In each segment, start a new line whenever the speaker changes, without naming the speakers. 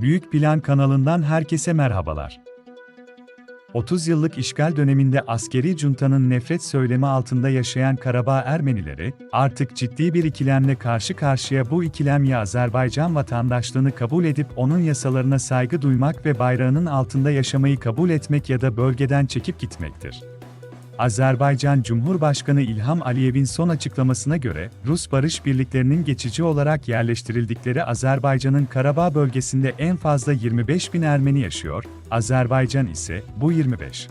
Büyük Plan kanalından herkese merhabalar. 30 yıllık işgal döneminde askeri juntanın nefret söylemi altında yaşayan Karabağ Ermenileri, artık ciddi bir ikilemle karşı karşıya bu ikilem ya Azerbaycan vatandaşlığını kabul edip onun yasalarına saygı duymak ve bayrağının altında yaşamayı kabul etmek ya da bölgeden çekip gitmektir. Azerbaycan Cumhurbaşkanı İlham Aliyev'in son açıklamasına göre, Rus barış birliklerinin geçici olarak yerleştirildikleri Azerbaycan'ın Karabağ bölgesinde en fazla 25 bin Ermeni yaşıyor, Azerbaycan ise bu 25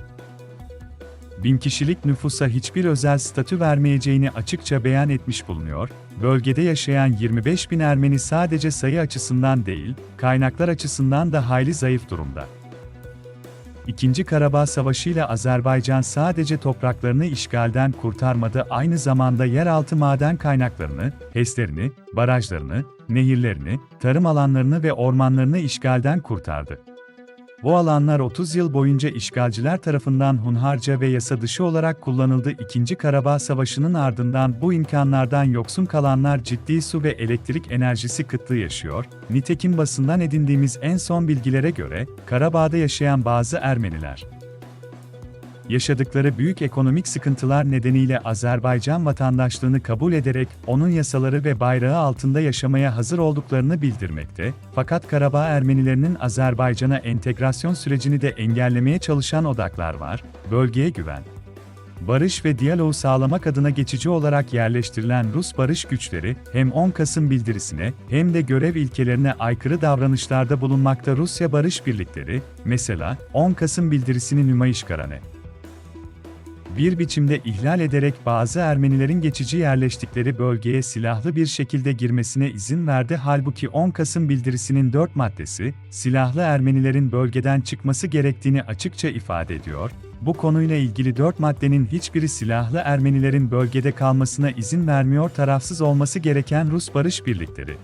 bin kişilik nüfusa hiçbir özel statü vermeyeceğini açıkça beyan etmiş bulunuyor, bölgede yaşayan 25 bin Ermeni sadece sayı açısından değil, kaynaklar açısından da hayli zayıf durumda. İkinci Karabağ Savaşı ile Azerbaycan sadece topraklarını işgalden kurtarmadı aynı zamanda yeraltı maden kaynaklarını, HES'lerini, barajlarını, nehirlerini, tarım alanlarını ve ormanlarını işgalden kurtardı. Bu alanlar 30 yıl boyunca işgalciler tarafından hunharca ve yasa dışı olarak kullanıldı. İkinci Karabağ Savaşı'nın ardından bu imkanlardan yoksun kalanlar ciddi su ve elektrik enerjisi kıtlığı yaşıyor. Nitekim basından edindiğimiz en son bilgilere göre, Karabağ'da yaşayan bazı Ermeniler, yaşadıkları büyük ekonomik sıkıntılar nedeniyle Azerbaycan vatandaşlığını kabul ederek onun yasaları ve bayrağı altında yaşamaya hazır olduklarını bildirmekte, fakat Karabağ Ermenilerinin Azerbaycan'a entegrasyon sürecini de engellemeye çalışan odaklar var, bölgeye güven. Barış ve diyaloğu sağlamak adına geçici olarak yerleştirilen Rus barış güçleri, hem 10 Kasım bildirisine hem de görev ilkelerine aykırı davranışlarda bulunmakta Rusya barış birlikleri, mesela 10 Kasım bildirisini nümayişkarane bir biçimde ihlal ederek bazı Ermenilerin geçici yerleştikleri bölgeye silahlı bir şekilde girmesine izin verdi halbuki 10 Kasım bildirisinin 4 maddesi, silahlı Ermenilerin bölgeden çıkması gerektiğini açıkça ifade ediyor, bu konuyla ilgili 4 maddenin hiçbiri silahlı Ermenilerin bölgede kalmasına izin vermiyor tarafsız olması gereken Rus barış birlikleri.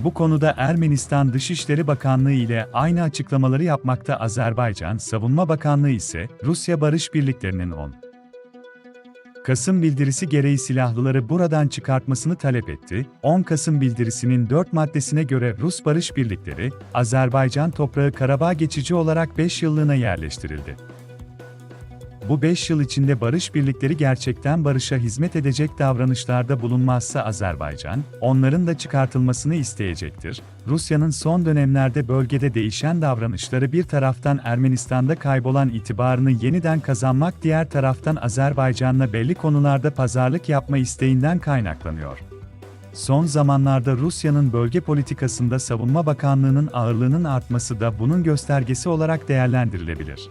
Bu konuda Ermenistan Dışişleri Bakanlığı ile aynı açıklamaları yapmakta Azerbaycan Savunma Bakanlığı ise Rusya barış birliklerinin 10 Kasım bildirisi gereği silahlıları buradan çıkartmasını talep etti. 10 Kasım bildirisinin 4 maddesine göre Rus barış birlikleri, Azerbaycan toprağı Karabağ geçici olarak 5 yıllığına yerleştirildi. Bu 5 yıl içinde barış birlikleri gerçekten barışa hizmet edecek davranışlarda bulunmazsa Azerbaycan, onların da çıkartılmasını isteyecektir. Rusya'nın son dönemlerde bölgede değişen davranışları bir taraftan Ermenistan'da kaybolan itibarını yeniden kazanmak diğer taraftan Azerbaycan'la belli konularda pazarlık yapma isteğinden kaynaklanıyor. Son zamanlarda Rusya'nın bölge politikasında Savunma Bakanlığı'nın ağırlığının artması da bunun göstergesi olarak değerlendirilebilir